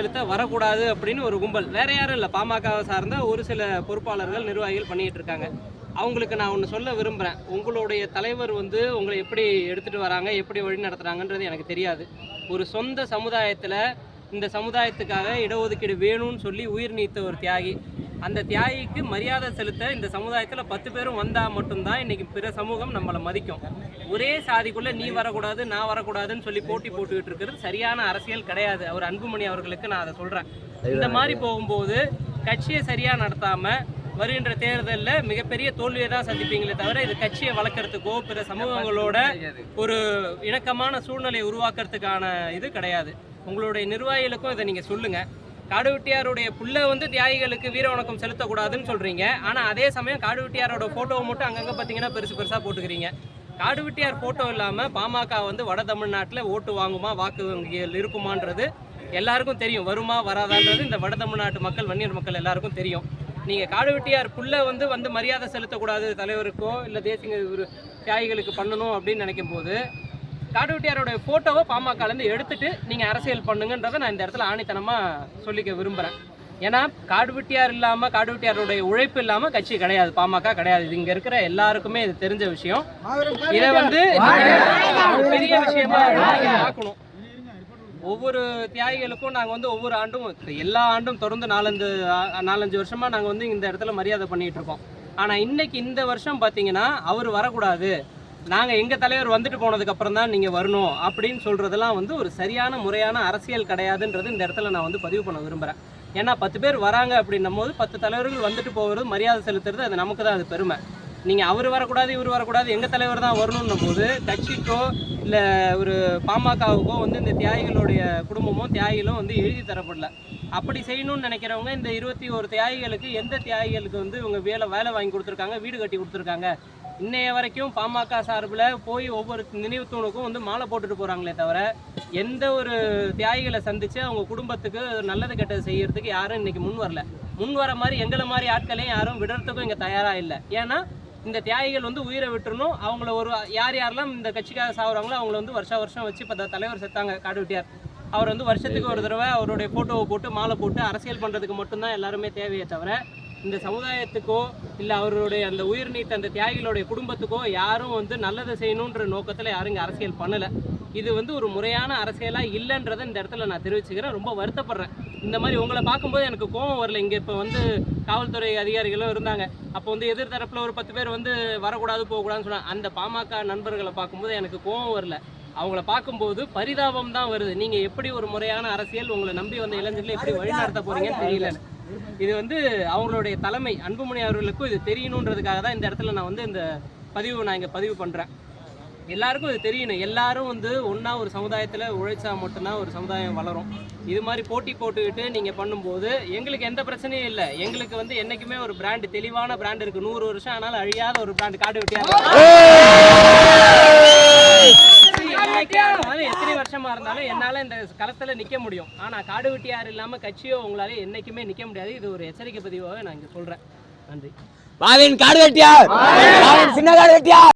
செலுத்த வரக்கூடாது அப்படின்னு ஒரு கும்பல். வேற யாரும் இல்லை. பாமகவை சார்ந்த ஒரு சில பொறுப்பாளர்கள் நிர்வாகிகள் பண்ணிட்டு இருக்காங்க. அவங்களுக்கு நான் ஒன்று சொல்ல விரும்புகிறேன் உங்களுடைய தலைவர் வந்து உங்களை எப்படி எடுத்துகிட்டு வராங்க எப்படி வழி நடத்துகிறாங்கன்றது எனக்கு தெரியாது. ஒரு சொந்த சமுதாயத்தில் இந்த சமுதாயத்துக்காக இடஒதுக்கீடு வேணும்னு சொல்லி உயிர் நீத்த ஒரு தியாகி அந்த தியாகிக்கு மரியாதை செலுத்த இந்த சமுதாயத்தில் பத்து பேரும் வந்தால் மட்டும்தான் இன்னைக்கு பிற சமூகம் நம்மளை மதிக்கும். ஒரே சாதிக்குள்ளே நீ வரக்கூடாது நான் வரக்கூடாதுன்னு சொல்லி போட்டி போட்டுக்கிட்டு இருக்கிறது சரியான அரசியல் கிடையாது. அவர் அன்புமணி அவர்களுக்கு நான் அதை சொல்கிறேன் இந்த மாதிரி போகும்போது கட்சியை சரியாக நடத்தாமல் வருகின்ற தேர்தலில் மிகப்பெரிய தோல்வியை தான் சந்திப்பீங்களே தவிர இது கட்சியை வளர்க்குறதுக்கோ பிற சமூகங்களோட ஒரு இணக்கமான சூழ்நிலையை உருவாக்குறதுக்கான இது கிடையாது. உங்களுடைய நிர்வாகிகளுக்கும் இதை நீங்கள் சொல்லுங்கள் காடுவெட்டியாருடைய புள்ள வந்து தியாகிகளுக்கு வீர வணக்கம் செலுத்தக்கூடாதுன்னு சொல்கிறீங்க ஆனால் அதே சமயம் காடுவெட்டியாரோட ஃபோட்டோவை மட்டும் அங்கங்கே பார்த்தீங்கன்னா பெருசு பெருசாக போட்டுக்கிறீங்க. காடுவெட்டியார் ஃபோட்டோ இல்லாமல் பாமக வந்து வட தமிழ்நாட்டில் ஓட்டு வாங்குமா வாக்கு வங்கிகள் இருக்குமான்றது எல்லாருக்கும் தெரியும். வருமா வராதான்றது இந்த வட தமிழ்நாட்டு மக்கள் வன்னியர் மக்கள் எல்லாருக்கும் தெரியும். நீங்கள் காடுவெட்டியார் புள்ள வந்து வந்து மரியாதை செலுத்தக்கூடாது தலைவருக்கோ இல்லை தேசிய தியாகிகளுக்கு பண்ணணும் அப்படின்னு நினைக்கும் போது காடுவெட்டியாரோட ஃபோட்டோவை பாமகலேருந்து எடுத்துட்டு நீங்கள் அரசியல் பண்ணுங்கன்றதை நான் இந்த இடத்துல ஆணித்தனமாக சொல்லிக்க விரும்புகிறேன் ஏன்னா காடுவெட்டியார் இல்லாமல் காடுவெட்டியாருடைய உழைப்பு இல்லாமல் கட்சி கிடையாது. பாமக கிடையாது. இது இங்கே இருக்கிற எல்லாருக்குமே இது தெரிஞ்ச விஷயம். இதை வந்து பெரிய விஷயமா பார்க்கணும். ஒவ்வொரு தியாகிகளுக்கும் நாங்கள் வந்து ஒவ்வொரு ஆண்டும் எல்லா ஆண்டும் தொடர்ந்து நாலஞ்சு நாலஞ்சு வருஷமாக நாங்கள் வந்து இந்த இடத்துல மரியாதை பண்ணிட்டு இருக்கோம். ஆனால் இன்னைக்கு இந்த வருஷம் பார்த்தீங்கன்னா அவர் வரக்கூடாது. நாங்கள் எங்கள் தலைவர் வந்துட்டு போனதுக்கு அப்புறம் தான் நீங்கள் வரணும் அப்படின்னு சொல்கிறதெல்லாம் வந்து ஒரு சரியான முறையான அரசியல் கிடையாதுன்றது இந்த இடத்துல நான் வந்து பதிவு பண்ண விரும்புகிறேன் ஏன்னா பத்து பேர் வராங்க அப்படின்னும் போது பத்து தலைவர்கள் வந்துட்டு போகிறது மரியாதை செலுத்துறது அது நமக்கு தான் அது பெருமை. நீங்கள் அவர் வரக்கூடாது இவர் வரக்கூடாது எங்கள் தலைவர் தான் வரணுன்னும் போது கட்சிக்கோ இல்லை ஒரு பாமகவுக்கோ வந்து இந்த தியாகிகளுடைய குடும்பமோ தியாகிகளும் வந்து எழுதி தரப்படல. அப்படி செய்யணும்னு நினைக்கிறவங்க இந்த இருபத்தி ஒரு தியாகிகளுக்கு எந்த தியாகிகளுக்கு வந்து இவங்க வேலை வேலை வாங்கி கொடுத்துருக்காங்க வீடு கட்டி கொடுத்துருக்காங்க இன்னைய வரைக்கும் பாமக சார்பில் போய் ஒவ்வொரு நினைவு தூணுக்கும் வந்து மாலை போட்டுட்டு போகிறாங்களே தவிர எந்த ஒரு தியாகிகளை சந்தித்து அவங்க குடும்பத்துக்கு நல்லது கெட்டது செய்கிறதுக்கு யாரும் இன்றைக்கி முன் வரல. முன் வர மாதிரி எங்களை மாதிரி ஆட்களையும் யாரும் விடுறதுக்கும் இங்கே தயாராக இல்லை. ஏன்னா இந்த தியாகிகள் வந்து உயிரை விட்டுறணும். அவங்கள ஒரு யார் யாரெல்லாம் இந்த கட்சிக்காக சாகுறாங்களோ அவங்கள வந்து வருஷா வருஷம் வச்சு இப்போ தலைவர் செத்தாங்க காடு விட்டியார். அவர் வந்து வருஷத்துக்கு ஒரு தடவை அவருடைய ஃபோட்டோவை போட்டு மாலை போட்டு அரசியல் பண்ணுறதுக்கு மட்டும்தான் எல்லாருமே தேவையே தவிர இந்த சமுதாயத்துக்கோ இல்லை அவருடைய அந்த உயிர் நீத்த அந்த தியாகிகளுடைய குடும்பத்துக்கோ யாரும் வந்து நல்லதை செய்யணுன்ற நோக்கத்தில் யாரும் இங்கே அரசியல் பண்ணலை. இது வந்து ஒரு முறையான அரசியலாக இல்லைன்றதை இந்த இடத்துல நான் தெரிவிச்சுக்கிறேன். ரொம்ப வருத்தப்படுறேன். இந்த மாதிரி உங்களை பார்க்கும்போது எனக்கு கோபம் வரல. இங்கே இப்போ வந்து காவல்துறை அதிகாரிகளும் இருந்தாங்க. அப்போ வந்து எதிர்த்தரப்பில் ஒரு பத்து பேர் வந்து வரக்கூடாது போகக்கூடாதுன்னு சொன்னாங்க. அந்த பாமக நண்பர்களை பார்க்கும்போது எனக்கு கோபம் வரல. அவங்கள பார்க்கும்போது பரிதாபம் தான் வருது. நீங்கள் எப்படி ஒரு முறையான அரசியல் உங்களை நம்பி வந்த இளைஞர்களை எப்படி வழிநடத்த போகிறீங்கன்னு தெரியல இது வந்து அவங்களுடைய தலைமை அன்புமணி அவர்களுக்கும் இது தெரியணுன்றதுக்காக தான் இந்த இடத்துல நான் வந்து இந்த பதிவு நான் இங்கே பதிவு பண்ணுறேன் எல்லாருக்கும் இது தெரியணும். எல்லாரும் வந்து ஒன்றா ஒரு சமுதாயத்தில் உழைச்சா மட்டும்தான் ஒரு சமுதாயம் வளரும். இது மாதிரி போட்டி போட்டுக்கிட்டு நீங்கள் பண்ணும்போது எங்களுக்கு எந்த பிரச்சனையும் இல்லை. எங்களுக்கு வந்து என்றைக்குமே ஒரு பிராண்டு தெளிவான பிராண்ட் இருக்குது நூறு வருஷம் ஆனாலும் அழியாத ஒரு பிராண்டு காடு வெட்டியாக வருஷமா இருந்தாலும் என்னால இந்த களத்துல நிக்க முடியும். ஆனா காடு வெட்டியார் இல்லாம கட்சியோ உங்களால என்னைக்குமே நிக்க முடியாது. இது ஒரு எச்சரிக்கை பதிவாக நான் இங்க சொல்றேன். நன்றி. மாவின் காடு வெட்டியார். சின்ன காடு வெட்டியார்.